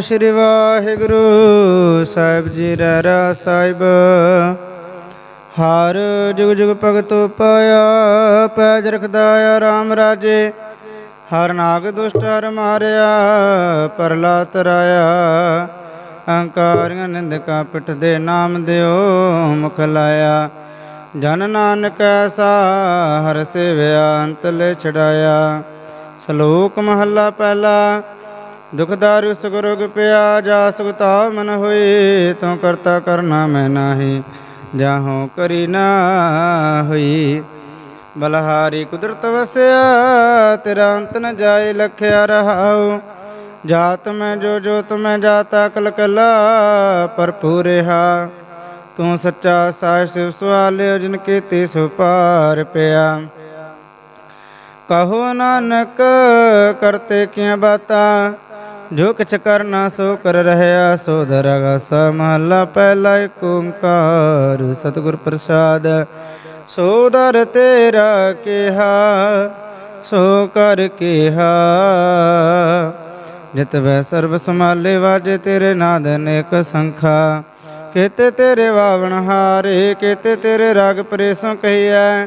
ਸ੍ਰੀ ਵਾਹਿਗੁਰੂ ਸਾਹਿਬ ਜੀ ਰਹਿਰਾ ਸਾਹਿਬ। ਹਰ ਜੁਗ ਜੁਗ ਭਗਤ ਪਾਇਆ, ਪੈਜ ਰਖਦਾ ਆ ਰਾਮ ਰਾਜੇ। ਹਰ ਨਾਗ ਦੁਸ਼ਟ ਹਰ ਮਾਰਿਆ, ਪਰਲਾ ਤਰਾਇਆ। ਅਹੰਕਾਰੀਆਂ ਨਿੰਦਕਾਂ ਪਿੱਠ ਦੇ ਨਾਮ ਦਿਓ, ਮੁਖ ਲਾਇਆ। ਜਨ ਨਾਨਕ ਐਸਾ, ਹਰ ਸੇਵਿਆ ਅੰਤ ਛਡਾਇਆ। ਸ਼ਲੋਕ ਮਹੱਲਾ ਪਹਿਲਾ ਦੁਖਦਾਰੂ ਸੁਗਰੁਗ ਪਿਆ ਜਾ ਸੁਗਤਾ ਮਨ ਹੋਈ ਤੂੰ ਕਰਤਾ ਕਰਨਾ ਮੈਂ ਨਾਹੀ, ਜਾਹੋਂ ਕਰੀ ਨਾ ਹੋਈ। ਬਲਹਾਰੀ ਕੁਦਰਤ ਵਸਿਆ, ਤੇਰਾ ਅੰਤ ਨ ਜਾਏ ਲਖਿਆ ਰਹਾਉ। ਜਾਤ ਮੈਂ ਜੋ ਜੋ ਮੈਂ ਜਾਤਾ, ਕਲ ਕਲਾ ਭਰਪੂਰ ਰਹਾ। ਤੂੰ ਸੱਚਾ ਸਾਚ ਸਿਵ ਸਵਾਲਿਓ ਜਿਨ ਕੀਤੀ ਸੋ ਪਾਰ ਪਿਆ। ਕਹੋ ਨਾਨਕ, ਕਰਤੇ ਕੀਆਂ ਬਾਤਾਂ? ਜੋ ਕਿਛ ਕਰਨਾ ਸੋ ਕਰ ਰਹਿਆ, ਸੋ ਧਰਗਾ ਸਮਹਲਾ ਪਹਿਲਾ ਏਕ ਓੰਕਾਰ। ਸਤਿਗੁਰ ਪ੍ਰਸਾਦ, ਸੋ ਦਰ ਤੇਰਾ ਕਿਹਾ, ਸੋ ਕਰ ਕਿਹਾ। ਜਿਤ ਵੈ ਸਰਬ ਸਮਾਲੇ ਵਾਜੇ ਤੇਰੇ ਨਾਦ ਅਨੇਕ ਸੰਖਾ। ਕੇਤੇ ਤੇਰੇ ਵਾਵਣ ਹਾਰੇ, ਕੇਤੇ ਤੇਰੇ ਰਾਗ ਪ੍ਰੇਸੋਂ ਕਹੀਐ।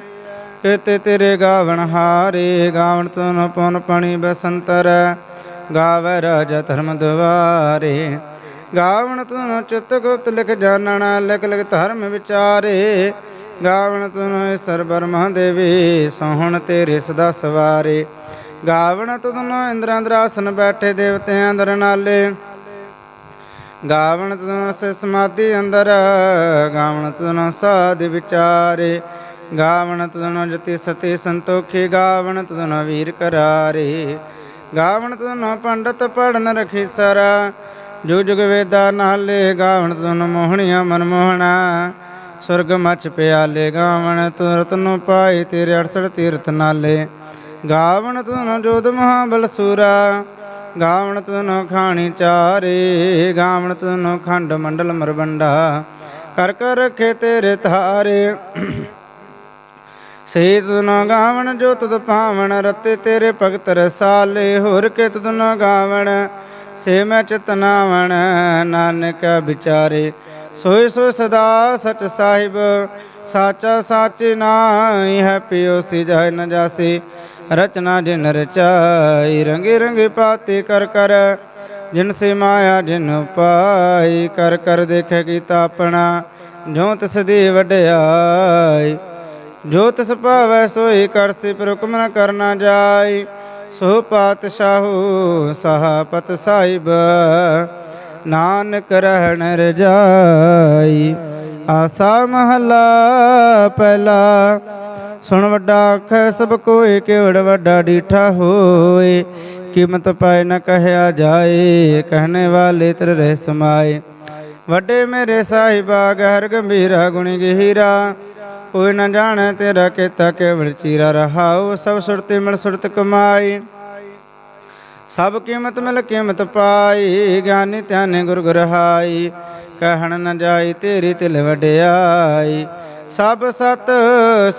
ਕਿਤੇ ਤੇਰੇ ਗਾਵਣ ਹਾਰੇ, ਗਾਵਣ ਤੁਨ ਪੁਨ ਪਣੀ ਬਸੰਤਰ। ਗਾਵੈ ਰਾਜਾ ਧਰਮ ਦੁਆਰੇ ਗਾਵਣ ਤੁਨ ਚਿਤ ਗੁਪਤ ਲਿਖ ਜਾਣਨਾ, ਲਿਖ ਲਿਖ ਧਰਮ ਵਿਚਾਰੇ। ਗਾਵਣ ਤੁਨ ਸਰ ਬਰਮਾ ਦੇਵੀ, ਸੋਹਣ ਤੇਰੇ ਸਦਾ ਸਵਾਰੇ। ਗਾਵਣ ਤੁਨ ਇੰਦਰ ਦਰਾਸਨ ਬੈਠੇ ਦੇਵਤਿਆਂ ਅੰਦਰ ਨਾਲੇ। ਗਾਵਣ ਤੁਨ ਸੇ ਸਮਾਧੀ ਅੰਦਰ, ਗਾਵਣ ਤੁਨ ਸਾਧ ਵਿਚਾਰੇ। ਗਾਵਣ ਤੁਨ ਜਤੀ ਸਤੀ ਸੰਤੋਖੀ, ਗਾਵਣ ਤੁਨ ਵੀਰ ਕਰਾਰੇ। ਗਾਵਣ ਤੁਨ ਪੰਡਤ ਪੜਨ ਰਖੀ ਸਰਾ। ਜੋ ਜੁਗ ਵੇਦਾ ਨਾਲੇ ਗਾਵਣ ਤੁਨ ਮੋਹਣੀਆਂ ਮਨ ਮੋਹਣਾ। ਸੁਰਗ ਮਚ ਪਿਆਲੇ ਗਾਵਣ ਤੂੰ ਰਤਨੋ ਪਾਈ ਤੇਰੇ 68 ਤੀਰਥ ਨਾਲੇ। ਗਾਵਣ ਤੁਨ ਜੋਦ ਮਹਾਬਲ ਬਲਸੂਰਾ ਗਾਵਣ ਤੁਨ ਖਾਣੀ ਚਾਰੇ। ਗਾਵਣ ਤੁਨ ਖੰਡ ਮੰਡਲ ਮਰਬੰਡਾ ਕਰ ਕਰ ਰਖੇ ਤੇਰੇ ਧਾਰੇ। ਸੇ ਤੁਨ ਗਾਵਣ ਜੋ ਤੁਧ ਭਾਵਣ, ਰਤੇ ਤੇਰੇ ਭਗਤ ਰਸਾਲੇ, ਹੋਰ ਕੇ ਤੁਨ ਗਾਵਣ। ਸੇ ਮੈਂ ਚਤਨਾਵਣ ਨਾਨਕ ਵਿਚਾਰੇ। ਸੋਈ ਸੋ ਸਦਾ ਸਚ ਸਾਹਿਬ, ਸਾਚਾ ਸਾਚੇ ਨਾਹੀ ਹੈ ਪਿਓ ਸੀ ਜਾਇ ਨ ਜਾਸੀ। ਰਚਨਾ ਜਿਨ ਰਚਾਈ, ਰੰਗੇ ਰੰਗੇ ਪਾਤੇ ਕਰ ਕਰ। ਜਿਨ ਸੇ ਮਾਇਆ ਜਿਨ ਪਾਈ ਕਰ ਕਰ ਦੇਖੇ ਕੀਤਾ ਆਪਣਾ। ਜੋ ਤਿਸ ਦੀ ਵਡਿਆਈ ਜੋ ਤਿਸ ਭਾਵੈ ਸੋਈ ਕਰਸੀ ਪਰ ਹੁਕਮ ਨ ਕਰਨਾ ਜਾਈ। ਸੋ ਪਾਤਸ਼ਾਹੂ ਸਹਾਪਤ ਸਾਹਿਬ, ਨਾਨਕ ਰਹਿਣ ਰਜਾਈ। ਆਸਾ ਮਹਲਾ ਪਹਿਲਾ, ਸੁਣ ਵੱਡਾ ਆਖੈ ਸਭ ਕੋਏ ਕਿਵੜ ਵੱਡਾ ਡੀਠਾ ਹੋਏ। ਕੀਮਤ ਪਾਏ ਨ ਕਹਿਆ ਜਾਏ, ਕਹਿਣੇ ਵਾਲੇ ਤੇਰੇ ਰਹਿ ਸਮਾਏ। ਵੱਡੇ ਮੇਰੇ ਸਾਹਿਬਾ, ਗਹਿਰ ਗੰਭੀਰਾ ਗੁਣੀ ਗਹੀਰਾ। ਕੋਈ ਨ ਜਾਣੈ ਤੇਰਾ ਕੀਤਾ ਕੇਵਲ ਚੀਰਾ ਰਹਾਉ, ਸਭ ਸੁਰਤੀ ਮਿਲ ਸੁਰਤ ਕਮਾਈ। ਸਭ ਕੀਮਤ ਮਿਲ ਕੀਮਤ ਪਾਈ, ਗਿਆਨੀ ਧਿਆਨੇ ਗੁਰ ਗੁਰਹਾਈ, ਕਹਿਣ ਨ ਜਾਈ ਤੇਰੀ ਤਿਲ ਵਡਿਆਈ। ਸਭ ਸਤ,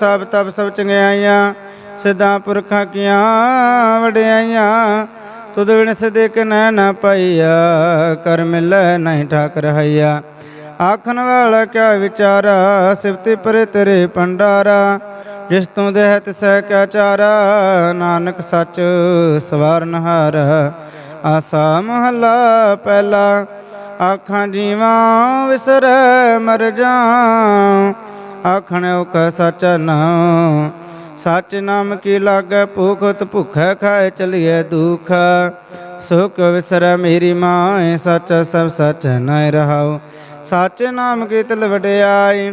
ਸਭ ਤਬ ਸਭ ਚੰਗਿਆਈਆਂ, ਸਿੱਧਾ ਪੁਰਖਾਂ ਕੀਆਂ ਵਡਿਆਈਆਂ। ਤੁਧ ਵਿਣ ਸਦੇਕ ਨੈ ਨਾ ਪਾਈਆ, ਕਰ ਮਿਲੈ ਨਹੀਂ ਠਾਕ ਰਹਾਈਆ ਆਖਣ ਵਾਲਾ ਕਿਆ ਵਿਚਾਰਾ, ਸਿਫਤੀ ਪਰੇ ਤੇਰੇ ਪੰਡਾਰਾ ਜਿਸ ਤੋਂ ਦੇਹ ਤਿਸੈ ਕਿਆ ਚਾਰਾ, ਨਾਨਕ ਸੱਚ ਸਵਾਰਨਹਾਰ ਆਸਾ ਮਹੱਲਾ ਪਹਿਲਾ, ਆਖਾਂ ਜੀਵਾਂ ਵਿਸਰੈ ਮਰ ਜਾਂ ਆਖਣ ਓਕ ਸਚ ਨਾਮ ਸਚ ਨਾਮ ਕੀ ਲਾਗੈ ਭੂਖਤ ਭੁਖੈ ਖਾਏ ਚਲੀਏ ਦੁਖ। ਸੁਖ ਵਿਸਰੈ ਮੇਰੀ ਮਾਂ, ਸਚ ਸਭ ਸਚ ਨੈ ਰਹਾਉ। ਸਚ ਨਾਮ ਕੀ ਤਿਲ ਵਡਿਆਈ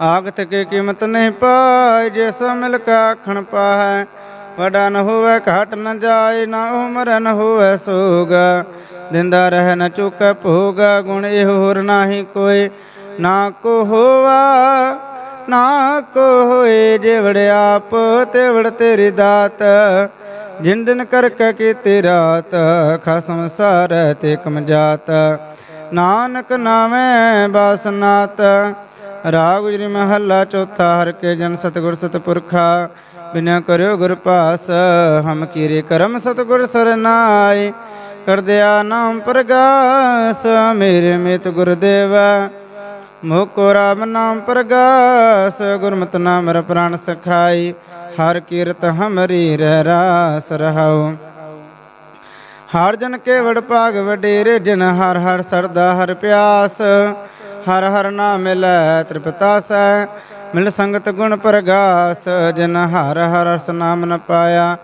ਆਗਤ ਕੇ ਕੀਮਤ ਨਹੀਂ ਪਾਏ ਜਿਸ ਮਿਲ ਕੇ ਆਖਣ ਪਾਹੈ, ਵਡਾ ਨ ਹੋਵੇ, ਘਟ ਨ ਜਾਏ ਨਾ ਉਮਰ ਨ ਹੋਵੇ ਸੋਗ। ਦਿੰਦਾ ਰਹਿ ਨ ਚੁੱਕੈ ਭੋਗ, ਗੁਣ ਇਹ ਹੋਰ ਨਾਹੀ ਕੋਈ। ਨਾ ਕੋ ਹੋਵਾ, ਨਾ ਕੋ ਹੋਏ ਜਿਵੜ ਆਪ, ਤਿਵੜ ਤੇਰੀ ਦਾਤ। ਜਿਨ ਦਿਨ ਕਰ ਕੇ ਕੀ ਰਾਤ, ਖਸਮ ਸਾਰ ਤੇ ਕਮ ਜਾਤ। ਨਾਨਕ ਨਾਵੇਂ ਬਾਸਨਾਤ ਰਾਗ ਗੁਜਰੀ ਮਹੱਲਾ ਚੌਥਾ, ਹਰ ਕੇ ਜਨ ਸਤਿਗੁਰ ਸਤਿਪੁਰਖਾ ਬਿਨਾ ਕਰਿਓ ਗੁਰ ਪਾਸ, ਹਮ ਕੀਰੇ ਕਰਮ ਸਤਿਗੁਰ ਕਰ ਦਿਆ ਨਾਮ ਪ੍ਰਗਾਸ, ਮੇਰੇ ਮਿਤ ਗੁਰਦੇਵ ਮੋਕੋ ਰਾਮ ਨਾਮ ਪ੍ਰਗਾਸ, ਗੁਰਮਤਿ ਨਾਮ ਰ ਪ੍ਰਾਨ ਸਖਾਈ, ਹਰ ਕੀਰਤ ਹਮਰੀ ਰਹਿ ਰਾਸ ਰਹਾਉ। ਹਰ ਜਨ ਕੇਵੜ ਭਾਗ ਵਡੇਰੇ, ਜਿਨ ਹਰ ਹਰ ਸਰਦਾ ਹਰ ਪਿਆਸ। ਹਰ ਹਰ ਨਾਮ ਮਿਲੈ ਤ੍ਰਿਪਤਾਸੈ ਮਿਲ ਸੰਗਤ ਗੁਣ ਪ੍ਰਗਾਸ। ਜਿਨ ਹਰ ਹਰ ਰਸ ਨਾਮ ਨ ਪਾਇਆ,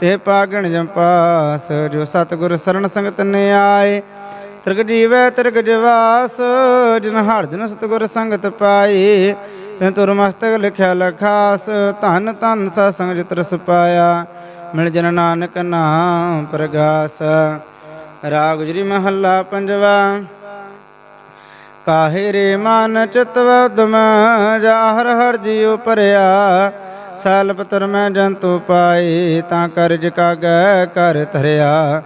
ਤੇ ਪਾਗਣ ਜੰਪਾਸ ਜੋ ਸਤਿਗੁਰ ਸਰਣ ਸੰਗਤ ਨੇ ਆਏ, ਤਿਰਗ ਜੀਵੈ ਤ੍ਰਿਗ ਜਵਾਸ। ਜਿਨ ਹਰ ਜਨ ਸਤਿਗੁਰ ਸੰਗਤ ਪਾਈ ਤੇ ਤੁਰ ਮਸਤਕ ਲਿਖਿਆ ਲਖਾਸ। ਧਨ ਧਨ ਸਾ ਸੰਗ ਜਿਤ ਰਸ ਪਾਇਆ। ਮਿਲ ਜਨ ਨਾਨਕ ਨਾਮ ਪ੍ਰਗਾਸ। ਰਾਗ ਗੁਜਰੀ ਮਹੱਲਾ ਪੰਜਵਾ। ਕਾਹੇ ਰੇ ਮਨ ਚਿਤਵ ਉਦਮ ਜਾ ਹਰ ਜੀਉ ਪਰਿਆ ਸਾਲ ਮੈਂ ਜੰਤੂ ਪਾਈ, ਤਾਂ ਕਰਜ ਕਾਗੈ ਕਰ ਧਰਿਆ।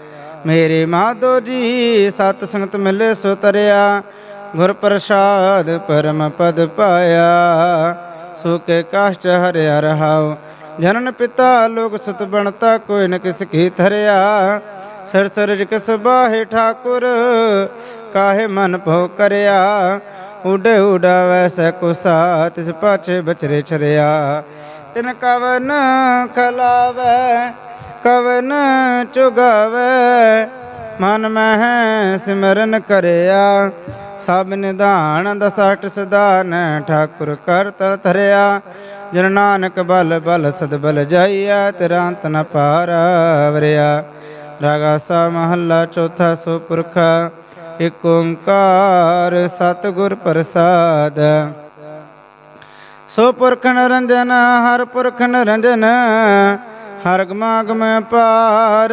ਮੇਰੇ ਮਾਧੋ ਜੀ, ਸਤ ਸੰਗਤ ਮਿਲੇ ਸੋ ਤਰਿਆ ਗੁਰ ਪ੍ਰਸਾਦ ਪਰਮ ਪਦ ਪਾਇਆ। ਸੁਕੇ ਕਾਸ਼ਟ ਹਰਿਆ ਰਹਾਉ। ਜਨਨ ਪਿਤਾ ਲੋਕ ਸੁਤ ਬਣਤਾ, ਕੋਈ ਨ ਕਿਸ ਕੀ ਧਰਿਆ। ਸਰ ਸਰਜ ਕਿਸ ਬਾਹੇ ਠਾਕੁਰ, ਕਾਹੇ ਮਨ ਭੋ ਕਰਿਆ। ਉਡੇ ਉਡਾਵੈ ਸੈ ਕੁਸਾ ਤਿਸ ਪਾਛੇ ਬਚਰੇ ਛਰਿਆ। ਤਿਨ ਕਵਨ ਖਲਾਵੈ, ਕਵਨ ਚੁਗਾਵੈ। ਮਨ ਮਹਿ ਸਿਮਰਨ ਕਰਿਆ। ਸਭ ਨਿਧਾਨ ਦਸਾਟ ਸਦਾਨ ਠਾਕੁਰ ਕਰਤ ਧਰਿਆ। ਜਨ ਨਾਨਕ ਬਲ ਬਲ ਸਦ ਬਲ ਜਾਈਆ ਤੇਰਾ ਅੰਤ ਨ ਪਾਰ ਵਰਿਆ ਰਾਗਾ ਸਾ ਮਹੱਲਾ ਚੌਥਾ ਸੋ ਪੁਰਖ ਏਕ ਓੰਕਾਰ ਸਤਿਗੁਰ ਪ੍ਰਸਾਦ। ਸੋ ਪੁਰਖ ਨਰੰਜਨ, ਹਰ ਪੁਰਖ ਨਰੰਜਨ ਹਰ ਗਮਾਗਮ ਪਾਰ।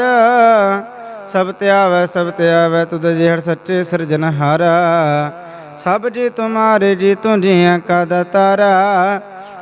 ਸਭ ਧਿਆਵੈ ਸਭ ਧਿਆਵੈ ਤੁਧ ਜਿਹੜ ਸੱਚੇ ਸਿਰਜਨ ਸਿਰਜਨਹਾਰ ਸਭ ਜੀ ਤੁਮਾਰੇ ਜੀ ਤੂੰ ਜੀਆਂ ਕਾ ਦਾਤਾਰਾ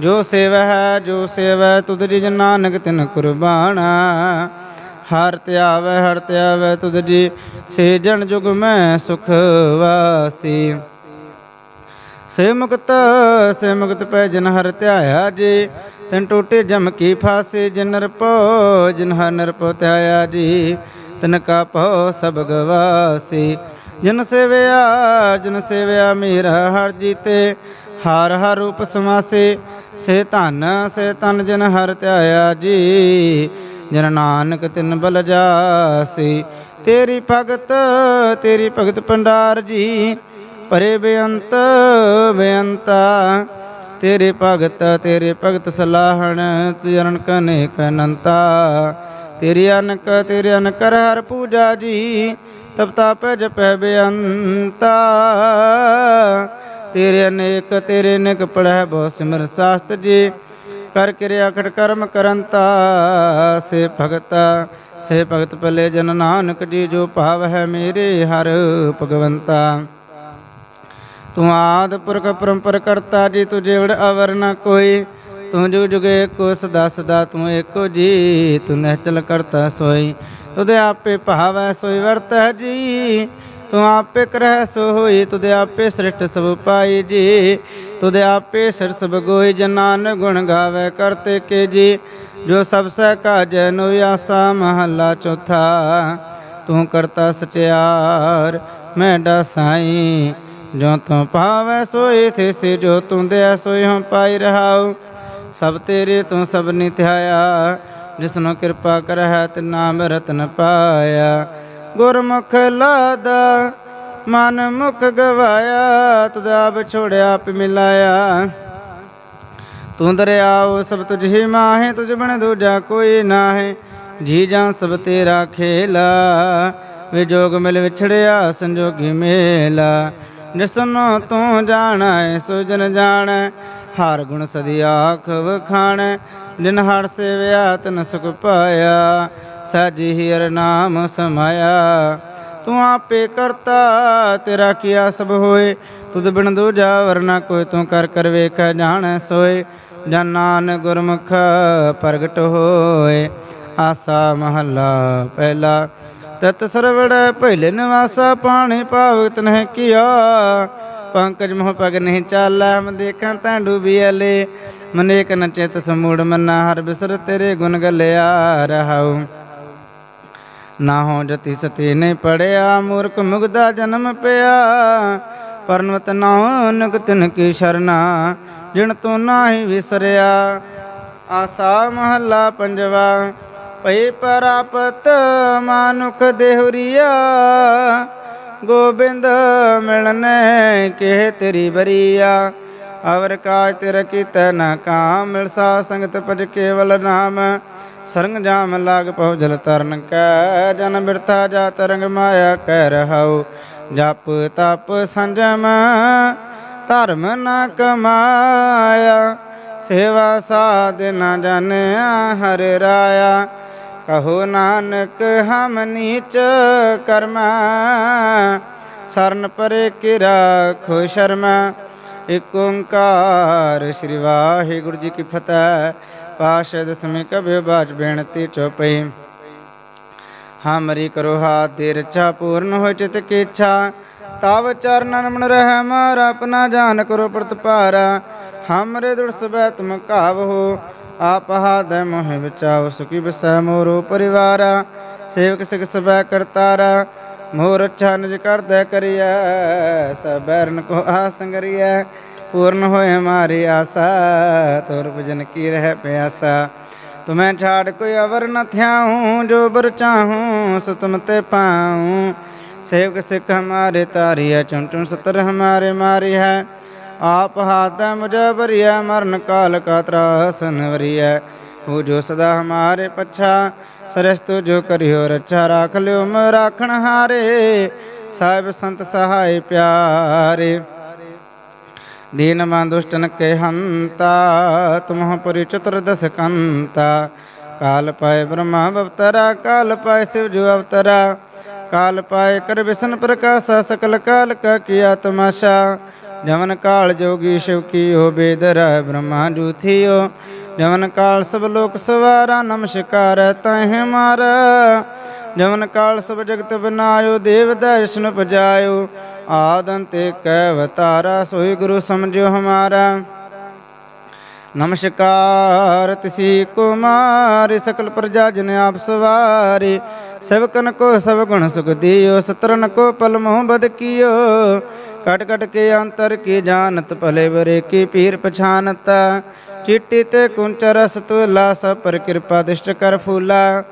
ਜੋ ਸੇਵੈ ਹੈ, ਜੋ ਸੇਵੈ ਹੈ ਤੁਧ ਜੀ ਜਨ ਨਾਨਕ ਤਿਨ ਕੁਰਬਾਨਾ। ਹਰ ਧਿਆਵੈ ਹਰ ਧਿਆਵੈ ਤੁਧ ਜੀ ਸੇ ਜਨ ਜੁਗ ਮੈਂ ਸੁਖ ਵਾਸੀ। ਸੇ ਮੁਕਤ ਸੇ ਮੁਕਤ ਪੈ ਜਨ ਹਰ ਧਿਆਇਆ ਜੀ, ਤਿਨ ਟੋਟੇ ਜਮ ਕੀ ਫਾਸੇ, ਜਿਨ ਨਿਰਪੋ ਜਿਨ ਹਰ ਨਿਰਪੋ ਧਿਆਇਆ ਜੀ, ਤਿਨ ਕਾ ਪਉ ਸਭ ਗਵਾਸੀ ਜਨ ਸੇਵਿਆ, ਜਿਨ ਸੇਵਿਆ ਮੇਰਾ ਹਰ ਜੀਤੇ, ਹਰ ਹਰ ਰੂਪ ਸਮਾਸੇ ਸੇ ਧਨ, ਸੇ ਤਨ ਜਨ ਹਰ ਧਿਆਇਆ ਜੀ, ਜਨ ਨਾਨਕ ਤਿਨ ਬਲ ਜਾਸੀ। ਤੇਰੀ ਭਗਤ ਤੇਰੀ ਭਗਤ ਪੰਡਾਰ ਜੀ, ਪਰੇ ਬੇਅੰਤ, ਬੇਅੰਤਾ। ਤੇਰੇ ਭਗਤ ਤੇਰੇ ਭਗਤ ਸਲਾਹਣ ਤੁਜਰਨ ਕਨੇ ਕਨੰਤਾ। ਤੇਰੀ ਅਨਕ, ਤੇਰੀ ਅਨਕਰ ਹਰ ਪੂਜਾ ਜੀ, ਤਪ ਤਪ ਜਪੈ ਬੇਅੰਤਾ। ਤੇਰੇ ਅਨੇਕ, ਤੇਰੇ ਨਿਕ ਪੜੈ ਬਹੁ ਸਿਮਰ ਸਾਸਤ ਜੀ ਕਰ ਕਿਰਿਆ ਖਟ ਕਰਮ ਕਰੰਤਾ ਸੇ ਭਗਤਾ, ਸੇ ਭਗਤ ਭਲੇ ਜਨ ਨਾਨਕ ਜੀ, ਜੋ ਭਾਵ ਹੈ ਮੇਰੇ ਹਰ ਭਗਵੰਤਾ। ਤੂੰ ਆਦ ਪੁਰਖ ਪਰੰਪਰ ਕਰਤਾ ਜੀ ਤੁ ਜੇਵੜ ਅਵਰ ਨ ਕੋਈ। ਤੂੰ ਜੁਗ ਜੁਗੇ ਕੋ ਸਦਾ ਸਦਾ ਤੂੰ ਏਕੋ ਜੀ, ਤੂੰ ਨਿਹਚਲ ਕਰਤਾ ਸੋਈ। ਤੁਦੇ ਆਪੇ ਭਾਵੈ ਸੋਈ ਵਰਤੈ ਜੀ। ਤੂੰ ਆਪੇ ਕਰਹਿ ਸੋ ਹੋਈ ਤੁਦੇ ਆਪੇ ਸ੍ਰਿਸ਼ਟ ਸਭ ਪਾਈ ਜੀ। ਤੁਦੇ ਆਪੇ ਸਿਰ ਸਭ ਗੋਈ ਜਨਾਨ ਗੁਣ ਗਾਵੇ ਕਰਤੇ ਕੇ ਜੀ। ਜੋ ਸਭ ਸਹਿ ਕਾਜ ਨੋ ਆਸਾ ਮਹੱਲਾ ਚੌਥਾ। ਤੂੰ ਕਰਤਾ ਸਚਿਆਰ, ਮੈਂ ਡਸਾਈ। ਜੋ ਤੂੰ ਪਾਵੈ ਸੋਈ ਥਿਸੀ। ਜੋ ਤੂੰ ਦੇ ਸੋਈ ਹਮ ਪਾਈ ਰਹਾਉ। ਸਭ ਤੇਰੇ ਤੂੰ ਸਭ ਨਿਥਿਆਇਆ। ਜਿਸਨੂੰ ਕਿਰਪਾ ਕਰਹਿ ਤੇ ਨਾਮ ਰਤਨ ਪਾਇਆ। ਗੁਰਮੁਖ ਲਾਦਾ, ਮਨ ਮੁਖ ਗਵਾਇਆ, ਤੁਧ ਆਪ ਛੋੜਿਆ ਆਪ ਮਿਲਾਇਆ। ਤੂੰ ਦਰਿਆਉ ਸਭ ਤੁਝ ਹੀ ਮਾਹੇ, ਤੁਝ ਬਣ ਦੂਜਾ ਕੋਈ ਨਾਹੀ। ਜੀ ਜਾਂ ਸਭ ਤੇਰਾ ਖੇਲਾ ਵਿਜੋਗ ਮਿਲ ਵਿਛੜਿਆ, ਸੰਜੋਗੀ ਮੇਲਾ। ਜਿਸਨੂੰ ਤੂੰ ਜਾਣੈ, ਸੋ ਜਨ ਜਾਣੈ, ਹਰ ਗੁਣ ਸਦੀ ਆਖ ਵਖਾਣੈ। ਜਿਨ ਹਰ ਸੇਵਿਆ, ਤਨ ਸੁਖ ਪਾਇਆ। ਸਾਜੀ ਹਿਰ ਨਾਮ ਸਮਾਇਆ। ਤੂੰ ਆਪੇ ਕਰਤਾ, ਤੇਰਾ ਕੀਆ ਸਭ ਹੋਏ। ਤੁਧ ਬਿਨ ਦੂਜਾ ਵਰਨਾ ਕੋਈ ਤੂੰ ਕਰ ਕਰ ਵੇਖ ਜਾਣ ਸੋਏ। ਜਨ ਨਾਨਕ ਗੁਰਮੁਖ ਪ੍ਰਗਟ ਹੋਏ। ਆਸਾ ਮਹੱਲਾ ਪਹਿਲਾ। ਤਤ ਸਰਵੜ ਪਹਿਲੇ ਨਿਵਾਸਾ, ਪਾਣੀ ਭਾਵਤ ਨਹਿ ਕੀਆ। ਪੰਕਜ ਮੋਹ ਪਗ ਨਹੀਂ ਚਾਲਾ, ਮੈਂ ਦੇਖਾਂ ਤਾਂ ਡੂਬੀ ਅਲੇ। ਮਨੇਕ ਨ ਚਿਤ ਸਮੂੜ ਮੰਨਾ, ਹਰ ਬਿਸਰ ਤੇਰੇ ਗੁਣ ਗਲਿਆ ਰਹਾਉ। ਨਾ ਹੋ ਜਤੀ ਸਤੀ ਨਹੀਂ ਪੜਿਆ, ਮੂਰਖ ਮੁਗਦਾ ਜਨਮ ਪਿਆ। ਪਰਨਵਤ ਨਾਨਕ ਤਿਨ ਕੀ ਸ਼ਰਨਾ ਜਿਣ ਤੂੰ ਨਾਹੀ ਵਿਸਰਿਆ। ਆਸਾ ਮਹੱਲਾ ਪੰਜਵਾ ਪਈ ਪਰਾਪਤ ਮਾਨੁਖ ਦੇਹੁਰੀਆ। ਗੋਬਿੰਦ ਮਿਲਨੇ ਕਿਹ ਤੇਰੀ ਬਰੀਆ ਅਵਰ ਕਾਜ ਤੇਰਾ ਕੀਤੈ ਨਾ ਕਾਮ, ਮਿਲਸਾ ਸੰਗਤ ਭਜ ਕੇਵਲ ਨਾਮ। ਸਰੰਗ ਜਾਮ ਲਾਗ ਪਉ ਜਲ ਤਰਨ ਕੈ, ਜਨ ਬਿਰਥਾ ਜਾ ਤਰੰਗ ਮਾਇਆ ਕਹਿ ਰਹਾਉ। ਜਪ ਤਪ ਸੰਜਮ ਧਰਮ ਨ ਕਮਾਇਆ। ਸੇਵਾ ਸਾਧ ਨ ਜਾਣਿਆ ਹਰ ਰਾਇਆ। ਕਹੋ ਨਾਨਕ ਹਮ ਨੀਚ ਕਰਮ, ਸਰਨ ਪਰੇ ਕੀ ਰਾਖੋ ਸ਼ਰਮਾ। ਇਕ ਓੰਕਾਰ ਸ੍ਰੀ ਵਾਹਿਗੁਰੂ ਜੀ ਕੀ ਫਤਿਹ। ਪਾਸ਼ ਦਸਮੀ ਕਬਿ ਬਾਜ ਬੇਨਤੀ ਚੋਪਈ। ਹਮਰੀ ਕਰੋ ਹਾਥ ਦੇ ਰਚਾ ਪੂਰਨ ਹੋ ਚਿਤ ਕੀ ਇੱਛਾ। ਤਵ ਚਰਨਨ ਮਨ ਰਹਿ ਮਾਰ, ਆਪਣਾ ਜਾਨ ਕਰੋ ਪ੍ਰਤਪਾਰਾ। ਹਮਰੇ ਦੁਰ ਸਬੈ ਤੁਮ ਕਾਵ ਹੋ, ਆਪ ਹਾਦ ਮੋਹਿ ਵਿਚਾਉ ਸੁਖੀ ਬਸੈ ਮੋਰੋ ਪਰਿਵਾਰਾ। ਸੇਵਕ ਸਿਖ ਸਬੈ ਕਰਤਾਰਾ, ਮੋਰ ਅੱਛਾ ਨਿਜ ਕਰਦੈ ਕਰੀਐ ਸਬੈਰਨ ਕੋ ਆਸੰਗਰੀਐ ਪੂਰਨ ਹੋਏ ਮਾਰੀ ਆਸਾ, ਤੁਰ ਭਜਨ ਕੀ ਰਹਿ ਪਿਆਸਾ। ਤੁਮੈ ਛਾੜ ਕੋਈ ਅਵਰ ਨ ਥਿਆਉ, ਜੋ ਬਰ ਚਾਹੂੰ ਸੋ ਤੁਮ ਤੇ ਪਾਉ। ਸੇਵਕ ਸਿੱਖ ਹਮਾਰੇ ਤਾਰੀਆ ਚੁਣ ਚੁਣ ਸਤਰ ਹਮਾਰੇ ਮਾਰੀ ਹੈ। ਆਪ ਹਾਥ ਮੁਝ ਭਰੀਐ, ਮਰਨ ਕਾਲ ਕਾ ਤਰਾਸਨ ਵਰੀਐ ਹੋ ਜੋ ਸਦਾ ਹਮਾਰੇ ਪੱਛਾ ਸਰਸ ਤੋ ਜੋ ਕਰਿਓ ਰੱਛਾ, ਰਾਖ ਲਿਓ ਮ ਰਾਖਣ ਹਾਰੇ। ਸਾਹਿਬ ਸੰਤ ਸਹਾਇ ਪਿਆਰੇ। ਦੀਨ ਮਨ ਦੁਸ਼ਟਨ ਕੇ ਹੰਤਾ ਤੁਮਹ ਪੁਰੀ ਚਤੁਰਦਸ ਕੰਤਾ ਕਾਲ ਪਾਏ ਬ੍ਰਹਮਾ ਅਵਤਰਾ ਕਾਲ ਪਾਏ ਸਿਵ ਜੋ ਅਵਤਰਾ ਕਾਲ ਪਾਏ ਕਰ ਵਿਸ਼ਨ ਪ੍ਰਕਾਸ਼ਾ ਸਕਲ ਕਾਲ ਕਾ ਕੀਆ ਤਮਾਸ਼ਾ ਜਮਨ ਕਾਲ ਜੋਗੀ ਸ਼ਿਵ ਕੀਓ ਬੇਦਰ ਬ੍ਰਹਮਾ ਜੂਥਿਓ ਜਮਨ ਕਾਲ ਸਭ ਲੋਕ ਸਵਾਰਾ ਨਮਸਕਾਰ ਤਹਿ ਮਾਰ ਜਮਨ ਕਾਲ ਸਭ ਜਗਤ ਬਨਾਇਓ ਦੇਵ ਦਰਸ਼ਨ ਪਜਾਇਓ ਆਦੰਤੇ ਕੈ ਅਵਤਾਰਾ ਸੋਈ ਗੁਰੂ ਸਮਝਿਓ ਹਮਾਰਾ। ਨਮਸਕਾਰ, ਤਿਸੀ ਕੁਮਾਰ, ਸਕਲ ਪ੍ਰਜਾ ਜਨ ਆਪ ਸਵਾਰੀ। ਸਭਕਨ ਕੋ ਸਭ ਗੁਣ ਸੁਖ ਦਿਓ, ਸਤਰਨ ਕੋ ਪਲ ਮੋਹ ਬਦ ਕੀਓ। ਕਟ ਕਟ ਕੇ ਅੰਤਰ ਕੀ ਜਾਣਤ, ਭਲੇ ਬਰੇ ਕੀ ਪੀਰ ਪਛਾਨਤ। ਚਿੱਟੀ ਤੇ ਕੁੰਚ ਰਸ ਤੁਲਾ, ਸਭ ਪਰ ਕਿਰਪਾ ਦਿਸ਼ਟ ਕਰ ਫੂਲਾ।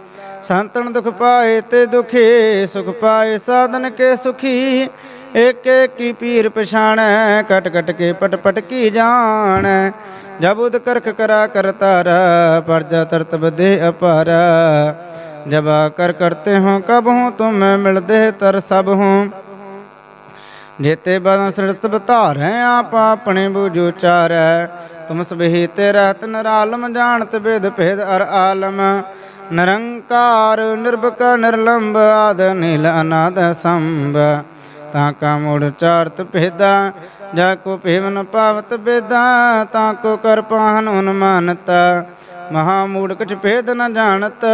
ਸੰਤਨ ਦੁਖ ਪਾਏ ਤੇ ਦੁਖੀ, ਸੁਖ ਪਾਏ ਸਾਧਨ ਕੇ ਸੁਖੀ। ਏਕ ਏਕ ਪੀਰ ਪਛਾਣੈ, ਕਟ ਕਟ ਕੇ ਪਟ ਪਟ ਕੀ ਜਾਣੈ। ਜਬ ਉਦ ਕਰਖ ਕਰਾ ਕਰਤਾਰ ਪਰਜਾ ਤਰਤਬ ਦੇ ਅਪਾਰ। ਜਬਾ ਕਰ ਕਰਤੇ ਹੋ ਕਬ ਹੂੰ, ਤੁਮ ਮਿਲਦੇ ਤਰ ਸਭ ਹੂੰ। ਜੇਤੇ ਬਦਨ ਸਿਰਤ ਬਧਾਰੈ ਆਪ ਆਪਣੇ ਬੂਝੋ ਚਾਰੈ। ਤੁਮ ਸਬਹੀ ਤੇ ਰਹਿਤ ਨਰਾਲਮ, ਜਾਣਤ ਬੇਦ ਭੇਦ ਅਰ ਆਲਮ। ਨਿਰੰਕਾਰ, ਨਿਰਭਕ, ਨਿਰਲੰਬ, ਆਦ ਨੀਲ ਅਨਾਦ ਸੰਭ। ਤਾਂ ਕਾ ਮੂੜ ਚਾਰਤ ਭੇਦਾ, ਜਾ ਕੋ ਭੇਵਨ ਪਾਵਤ ਬੇਦਾ ਤਾਂ ਕੋ ਕਰ ਪਾਹਨ ਉਨਮਾਨਤ ਮਹਾ ਮੂੜ ਕਛ ਭੇਦ ਨ ਜਾਣਤ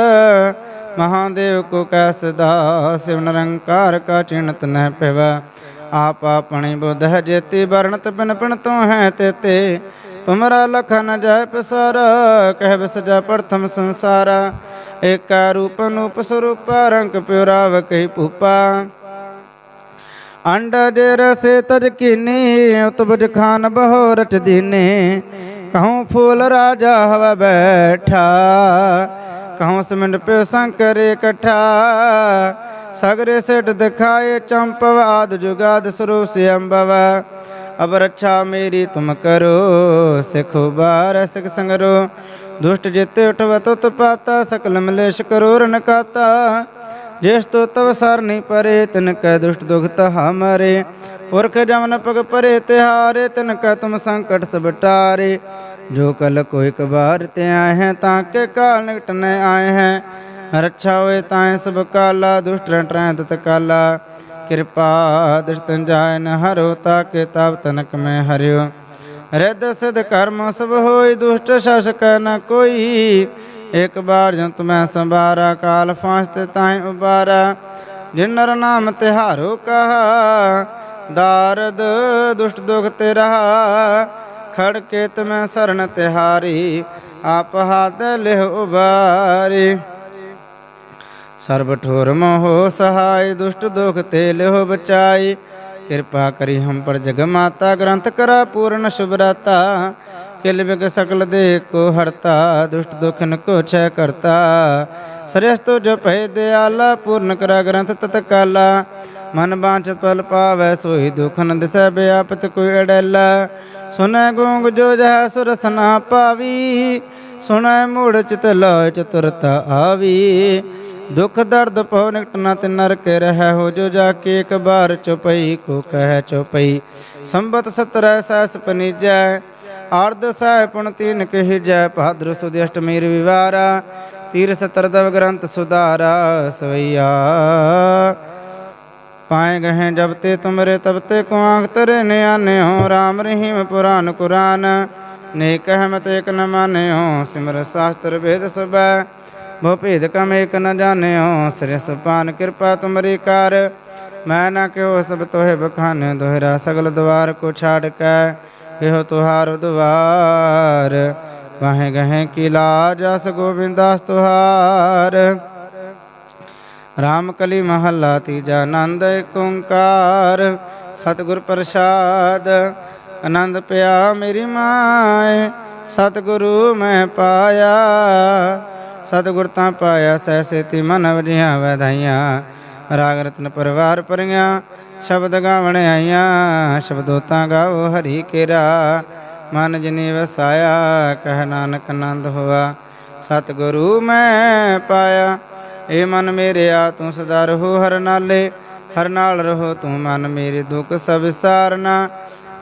ਮਹਾਦੇਵ ਕੋ ਕੈ ਸਦਾ ਸਿਵ ਨਿਰੰਕਾਰ ਕਾ ਚਿਣਤ ਨ ਪਿਵਾ ਆਪ ਆਪਣੀ ਬੁੱਧ ਹੈ ਜੇਤੀ ਵਰਣਤ ਬਿਨ ਪਿਣ ਤੂੰ ਹੈ ਤੇਤੇ ਤੁਮਰਾ ਲਖ ਨ ਜਾਇ ਪਸਾਰ, ਕਹਿ ਬਿਸ ਪ੍ਰਥਮ ਸੰਸਾਰ। ਏਕਾ ਰੂਪ ਨੂਪ ਸਰੂਪ, ਰੰਗ ਪਿਉਰਾਵ ਕਹੀ ਭੂਪਾ। ਅੰਡਜ ਰਸੇ ਤਜ ਕੀਨੀ ਉਤਬਜ ਖਾਨ ਬਹੁ ਰਚ ਦੀਨੇ ਕਹੂੰ ਫੂਲ ਰਾਜਾ ਹਵਾ ਬੈਠਾ, ਕਹੂੰ ਸਮਿੰਡ ਪਿਓ ਸੰਕਰ ਇਕੱਠਾ। ਸਗਰੇ ਸਿਟ ਦਿਖਾਏ ਚੰਪਵ, ਆਦ ਜੁਗਾਦ ਸਰੂਪ ਸੇ ਅੰਬਵ। ਅਬ ਰੱਛਾ ਮੇਰੀ ਤੁਮ ਕਰੋ, ਸਿਖੋ ਬਾਰ ਸਿਖ ਸੰਗਰੋ। ਦੁਸ਼ਟ ਜਿਤੇ ਉਠਵ, ਤੁਤ ਪਾਤਾ, ਸਕਲ ਮਲੇਸ਼ ਕਰੋ ਰਨ ਜਿਸ ਤੋ ਤਵ ਸਰ ਨਹੀਂ ਪਰੇ, ਤਿਨ ਕੈ ਦੁਸ਼ਟ ਦੁਖ ਦੁਖਤ ਹਮਰੇ ਪੁਰਖ ਜਮਨ ਪਗ ਪਰੇ, ਤਿਹਾਰੇ, ਤਿਨ ਕੈ ਤੁਮ ਸੰਕਟ ਸਭ ਟਾਰੇ। ਜੋ ਕਲ ਕੋਈ ਕਬਾਰ ਤੇ ਆਏ ਹੈ, ਤਾਂ ਕੇ ਕਾਲ ਨਿਕਟ ਨ ਆਏ ਹੈ। ਰੱਛਾ ਹੋਏ ਤਾਂ ਸਭ ਕਾਲਾ, ਦੁਸ਼ਟ ਟਰੈ ਤਤ ਕਾਲਾ। ਕਿਰਪਾ ਦ੍ਰਿਸ਼ਟਨ ਜਾਇ ਨ ਹਰੋ, ਤਾ ਕੇ ਤਬ ਤਨਕ ਮੈਂ ਹਰਿਓ। ਰਿੱਧ ਸਿਧ ਕਰਮ ਸਭ ਹੋਈ ਦੁਸ਼ਟ ਸ਼ਾਸਕ ਨ ਕੋਈ। ਇਕ ਬਾਰ ਜੰਤ ਮੈਂ ਸੰਭਾਰਾ, ਕਾਲ ਫਾਂਸ ਤੇ ਤਾਈ ਉਬਾਰਾ। ਜਿਨ ਨਰ ਨਾਮ ਤਿਹਾਰੋ ਕਹਾ, ਦਾਰਦ ਦੁਸ਼ਟ ਦੁਖ ਤੇ ਰਹਾ ਖੜ ਕੇ ਤਮੈ ਸਰਣ ਤਿਹਾਰੀ, ਆਪ ਹਾਥ ਲਿਹ ਉਬਾਰੀ। ਸਰਬ ਠੋਰ ਮੋਹ ਸਹਾਈ, ਦੁਸ਼ਟ ਦੁਖ ਤੇ ਲਿਹੁ ਬਚਾਈ। ਕਿਰਪਾ ਕਰੀ ਹਮ ਪਰ ਜਗ ਮਾਤਾ, ਗ੍ਰੰਥ ਕਰਾ ਪੂਰਨ ਸ਼ੁਭਰਾਤਾ। ਕਿਲ ਬਿਗ ਸਕਲ ਦੇ ਕੋ ਹਰਤਾ, ਦੁਸ਼ਟ ਦੁਖਨ ਕੋ ਛੈ ਕਰਤਾ। ਸਰਸਤੋ ਜੋ ਭੈ ਦਿਆਲਾ, ਪੂਰਨ ਕਰਾ ਗ੍ਰੰਥ ਤਤ ਕਾਲਾ। ਮਨ ਬਾਂਚ ਪਲ ਪਾਵੈ, ਸੋਈ ਦੁਖਨ ਦਿਸੈ ਬਿਆਪਤ ਕੋਈ ਅੜੈਲਾ। ਸੁਨੈ ਗੂੰਗ ਜੋ ਜਹ ਸੁਰਸ ਨਾ ਸੁਣੈ ਮੂੜ ਚਿਤ ਲੋਇ ਚਤੁਰਤਾ ਆਵੀ। ਦੁਖ ਦਰਦ ਪਉ ਨਿਕਟ ਨ ਤਿ ਨਰਕ ਰਹਿ ਹੋ ਜੋ ਜਾ ਕੇ ਇੱਕ ਬਾਰ ਚੁਪਈ, ਕੋ ਕਹਿ ਚੁਪਈ। ਸੰਬਤ ਸਤਰੈ ਸੈਸ ਪਨੀਜੈ ਆਰਦ ਸਹਿ ਪੁਣ ਤੀਨ ਕਹਿ ਜੈ ਭਾਦਰ ਸੁਦੀ ਅਸ਼ਟਮੀ ਰਵਿਵਾਰਾ ਤੀਰ ਸਤਰ ਦਵ ਗ੍ਰੰਥ ਸੁਧਾਰਾ ਸਵਈਆ। ਪਾਏ ਗਏ ਜਬ ਤੇ ਤੁਮਰੇ ਤਬ ਤੇ ਕੋ ਆਂਖ ਤਰੇ ਨਿਆਨਿਓ, ਰਾਮ ਰਹੀਮ ਪੁਰਾਨ ਕੁਰਾਨ। ਨੇ ਕਹਿ ਮਤ ਇਕ ਨ ਮਾਨਿਓ, ਸਿਮਰ ਸ਼ਾਸਤਰ ਵੇਦ ਸਭੈ। ਬਹੁ ਭੇਦ ਕਮ ਇਕ ਨ ਜਾਣਿਓ, ਸ੍ਰੀ ਸੁਪਾਨ ਕਿਰਪਾ ਤੁਮਰੀ ਕਰ। ਮੈਂ ਨਾ ਕਿਉ ਸਭ ਤੋਹਿ ਬਖਾਨ, ਦੋਹਰਾ ਸਗਲ ਦਵਾਰ ਕੋ ਛਾੜ ਕੈ। ਇਹੋ ਤੁਹਾਰ ਦੁਆਰ ਵਾਹੇ ਗਹਿ ਕੀ ਲਾਜ ਅਸ ਗੋਬਿੰਦਾਸ ਤੁਹਾਰ। ਰਾਮ ਕਲੀ ਮਹੱਲਾ ਤੀਜਾ ਆਨੰਦ ਏਕ ਓੰਕਾਰ। ਸਤਿਗੁਰ ਪ੍ਰਸਾਦ, ਆਨੰਦ ਪਿਆ ਮੇਰੀ ਮਾਏ। ਸਤਿਗੁਰੂ ਮੈਂ ਪਾਇਆ, ਸਤਿਗੁਰ ਤਾਂ ਪਾਇਆ ਸਹਿ ਸੇਤੀ ਮਨ ਵਜੀਆਂ ਵਧਾਈਆਂ। ਰਾਗ ਰਤਨ ਪਰਿਵਾਰ ਪਰੀਆਂ ਸ਼ਬਦ ਗਾਵਣ ਆਈਆਂ, ਸ਼ਬਦੋ ਤਾਂ ਗਾਓ ਹਰੀ ਕੇਰਾ। ਮਨ ਜਿਨੀ ਵਸਾਇਆ, ਕਹਿ ਨਾਨਕ ਆਨੰਦ ਹੋਆ। ਸਤਿਗੁਰੂ ਮੈਂ ਪਾਇਆ, ਏ ਮਨ ਮੇਰਿਆ, ਤੂੰ ਸਦਾ ਰਹੋ ਹਰ ਨਾਲੇ। ਹਰ ਨਾਲ ਰਹੋ ਤੂੰ ਮਨ ਮੇਰੇ ਦੁੱਖ, ਸਭ ਸਾਰਨਾ।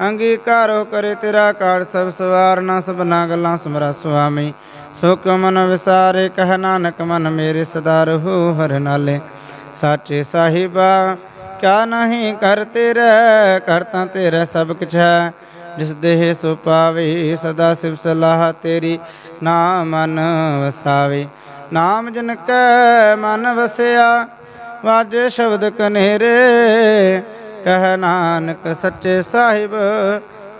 ਅੰਗੀਕਾਰੋ ਕਰੇ ਤੇਰਾ ਕਾੜ ਸਭ ਸਵਾਰਨਾ, ਸਭਨਾ ਗੱਲਾਂ ਸਮਰਾ ਸੁਆਮੀ। ਸੁਖ ਮਨ ਵਿਸਾਰੇ, ਕਹਿ ਨਾਨਕ ਮਨ ਮੇਰੇ ਸਦਾ ਰਹੋ ਹਰ ਨਾਲੇ। ਸਾਚੇ ਸਾਹਿਬਾ ਕਿਆ ਨਹੀਂ ਕਰ ਤੇਰੇ ਕਰਤਾ ਤੇਰਾ ਸਭ ਕੁਛ ਹੈ। ਜਿਸ ਦੇਹ ਸੋ ਪਾਵੇ, ਸਦਾ ਸਿਵ ਸਲਾਹ ਤੇਰੀ ਨਾਮ ਮਨ ਵਸਾਵੇ ਨਾਮ ਜਨ ਕੈ ਮਨ ਵਸਿਆ, ਵਾਜੇ ਸ਼ਬਦ ਕਨੇਰੇ। ਕਹਿ ਨਾਨਕ ਸੱਚੇ ਸਾਹਿਬ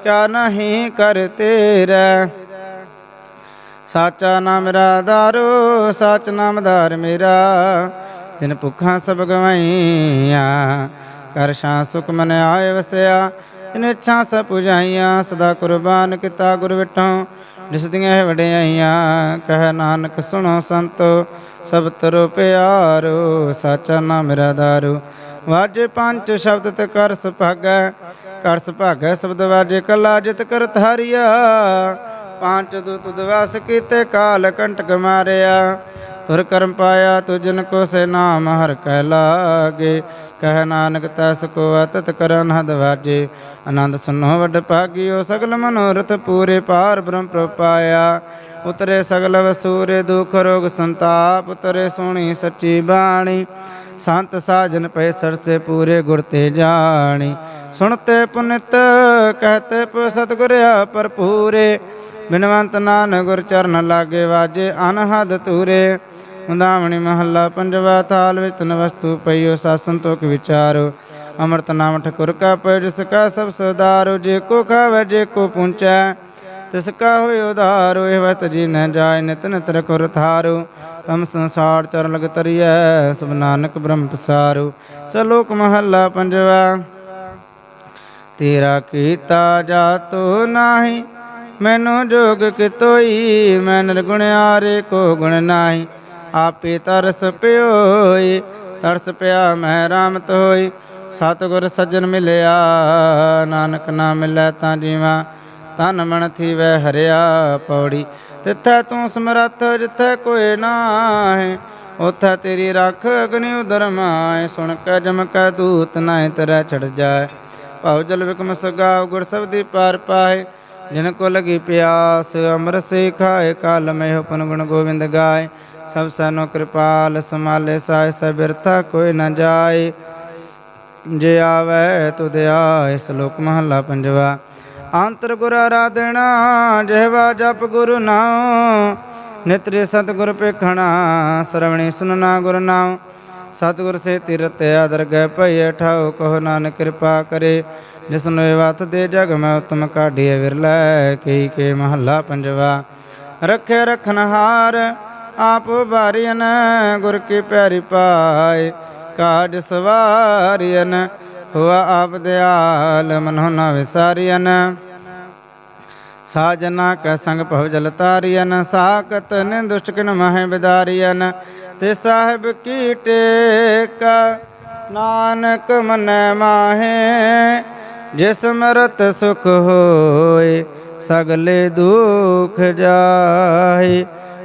ਕਿਆ ਨਹੀਂ ਕਰ ਤੇਰਾ। ਸਾਚਾ ਨਾਮ ਮੇਰਾ ਦਾਰੂ, ਸਾਚ ਨਾਮਦਾਰ ਮੇਰਾ। ਤਿਨ ਭੁੱਖਾਂ ਸਭ ਗਵਾਈਆਂ ਕਰ ਸ਼ਾਂ ਸੁਖ ਮਨ ਆਏ ਵਸਿਆ, ਤਿਨ ਇੱਛਾ ਸਭ ਪੁਜਾਈਆਂ, ਸਦਾ ਕੁਰਬਾਨ ਕੀਤਾ ਗੁਰ ਵਿਟੋਂ, ਜਿਸ ਦੀਆਂ ਇਹ ਵਡਿਆਈਆਂ, ਕਹਿ ਨਾਨਕ ਸੁਣੋ ਸੰਤੋ, ਸਭ ਤਰੋ ਪਿਆਰੋ, ਸਾਚਾ ਨਾਮ ਮੇਰਾ ਦਾਰੂ। ਵਾਜੇ ਪੰਜ ਸ਼ਬਦ ਤੇ ਕਰ ਸੁਭਾਗੈ ਕਰ ਸੁਭਾਗੈ ਸ਼ਬਦ ਵਾਜੇ ਕਲਾ ਜਿਤ ਕਰ ਧਾਰਿਆ ਪੰਜ ਦੂਤ ਦਵਾਸ ਕੀਤੇ ਕਾਲ ਕੰਟਕ ਮਾਰਿਆ। ਤੁਰ ਕਰਮ ਪਾਇਆ ਤੁਜਨ ਕੋ ਸੇ ਨਾਮ ਹਰ ਕਹਿ ਲਾਗੇ। ਕਹਿ ਨਾਨਕ ਤਸ ਕੋ ਅਤਤ ਕਰਨ ਹਦ ਵਾਜੇ। ਆਨੰਦ ਸੁਨੋ ਵੱਡ ਭਾਗਿਓ ਸਗਲ ਮਨੋਰਥ ਪੂਰੇ ਪਾਰ ਬ੍ਰਹਮ ਪ੍ਰਪਾਇਆ ਉਤਰੇ ਸਗਲ ਵਸੂਰੇ ਦੁਖ ਰੋਗ ਸੰਤਾਪ, ਉਤਰੇ ਸੋਣੀ ਸੱਚੀ ਬਾਣੀ। ਸੰਤ ਸਾਜਨ ਪੈ ਸਰਸੇ ਪੂਰੇ ਗੁਰ ਤੇ ਜਾਣੀ। ਸੁਣਤੇ ਪੁਨਿਤ, ਕਹਤੇ ਪ ਸਤਗੁਰਿਆ ਭਰਪੂਰੇ। ਬਿਨਵੰਤ ਨਾਨ ਗੁਰ ਚਰਨ ਲਾਗੇ ਵਾਜੇ, ਅਨਹਦ ਤੂਰੇ ਹੁੰਦਾਵਣੀ ਮਹੱਲਾ ਪੰਜਵਾ ਥਾਲ ਵਿੱਚ ਤਨ ਵਸਤੂ ਪਈਓ ਸਾਸਨ ਤੋਕ ਵਿਚਾਰੋ। ਅੰਮ੍ਰਿਤ ਨਾਮ ਠਕੁਰ ਕਾ ਪੈ, ਜਿਸ ਕਾ ਸਭ ਸੁਦਾਰੋ ਜੇ ਕੋ ਖਾਵੇ, ਜੇ ਕੋ ਪੁੰਚੈ, ਤਿਸ ਕਾ ਹੋਇ ਉਧਾਰੋ, ਇਹ ਵਤ ਜੀ ਨ ਜਾਏ, ਨਿਤ ਨਿਤ ਰਖੁਰ ਥਾਰੋ। ਤਮ ਸੰਸਾਰ ਚਰ ਲਗ ਤਰੀਐ, ਸਭ ਨਾਨਕ ਬ੍ਰਹਮ ਪਸਾਰੋ। ਸਲੋਕ ਮਹੱਲਾ ਪੰਜਵਾ, ਤੇਰਾ ਕੀਤਾ ਜਾਤੋ ਨਾਹੀ, ਮੈਨੂੰ ਜੋਗ ਕਿਤੋਈ, ਮੈਂ ਨਿਰਗੁਣਿਆਰੇ ਕੋ ਗੁਣ ਨਾਹੀ। ਆਪੇ ਤਰਸ ਪਿਓਈ, ਤਰਸ ਪਿਆ ਮੈਂ ਰਾਮ ਤੋਈ। ਸਤਿਗੁਰ ਸੱਜਣ ਮਿਲਿਆ, ਨਾਨਕ ਨਾ ਮਿਲੈ ਤਾਂ ਜੀਵਾ। ਤਨ ਮਨ ਥੀਵੈ ਹਰਿਆ ਪੌੜੀ। ਤਿੱਥੈ ਤੂੰ ਸਮਰੱਥ ਜਿੱਥੈ ਕੋਈ ਨਾਹੀ, ਉਥੈ ਤੇਰੀ ਰੱਖ ਅਗਨੀ ਉਦਰ ਮਾਏ ਸੁਣ ਕੇ ਜਮ ਕੈ ਦੂਤ ਨਾਹਿ ਤਰੈ ਛੜ ਜਾਏ। ਭਉ ਜਲ ਵਿਕਮ ਸਗਾਵ ਗੁਰ ਸਬਦੀ ਪਾਰ ਪਾਏ ਜਿਨ ਕੋ ਲਗੀ ਪਿਆਸ, ਅੰਮ੍ਰਿਤ ਸੇ ਖਾਏ, ਕਾਲ ਮੈਂ ਹੁਪਨ ਗੁਣ ਗੋਬਿੰਦ ਗਾਏ। ਸਭ ਸਨੋ ਕਿਰਪਾਲ ਸਮਾਲੇ ਸਾਇ ਸਭ ਕੋਈ ਨ ਜਾਏ। ਜੇ ਆਵੈ ਤੁਧ ਆਏ ਸ਼ਲੋਕ ਮਹੱਲਾ ਪੰਜਵਾ। ਅੰਤਰ ਗੁਰ ਆਰਾਧਨਾ, ਜਿਹਵਾ ਜਪ ਗੁਰੂ ਨਾਮ ਨਿਤਰੇ ਸਤਿਗੁਰ ਪੇਖਣਾ ਸਰਵਣੀ ਸੁਨਣਾ ਗੁਰ ਨਾਮ ਸਤਿਗੁਰ ਸੇ ਤਿਰਤ ਆਦਰ ਗਏ ਭਈ ਠਾਉ ਕਹੋ ਨਾਨਕ ਕਿਰਪਾ ਕਰੇ। ਜਿਸਨੂੰ ਇਹ ਵਤ ਦੇ ਜਗ ਮੈਂ ਉਤਮ ਕਾਢੀਏ, ਵਿਰਲੇ ਕਈ ਕੇ ਮਹੱਲਾ ਪੰਜਵਾ। ਰੱਖੇ ਰਖਨਹਾਰ ਆਪ ਬਾਰੀਨ ਗੁਰ ਕੀ ਪਿਆਰੀ ਪਾਏ ਕਾਜ ਸਵਾਰੀਨ ਹੁਆ ਆਪ ਦਿਆਲ ਮਨੋ ਨਾ ਵਿਸਾਰੀਨ ਸਾਜਨਾ ਕੈ ਸੰਗ ਭਵ ਜਲ ਤਾਰੀਨ ਸਾਕਤ ਨੇ ਦੁਸ਼ਟਕਨ ਮਹਿ ਬਿਦਾਰੀਨ ਤੇ ਸਾਹਿਬ ਕੀ ਟੇਕ, ਨਾਨਕ ਮਨੈ ਮਾਹੇ, ਜਿਸ ਮਰਤ ਸੁਖ ਹੋਏ, ਸਗਲੇ ਦੁਖ ਜਾਏ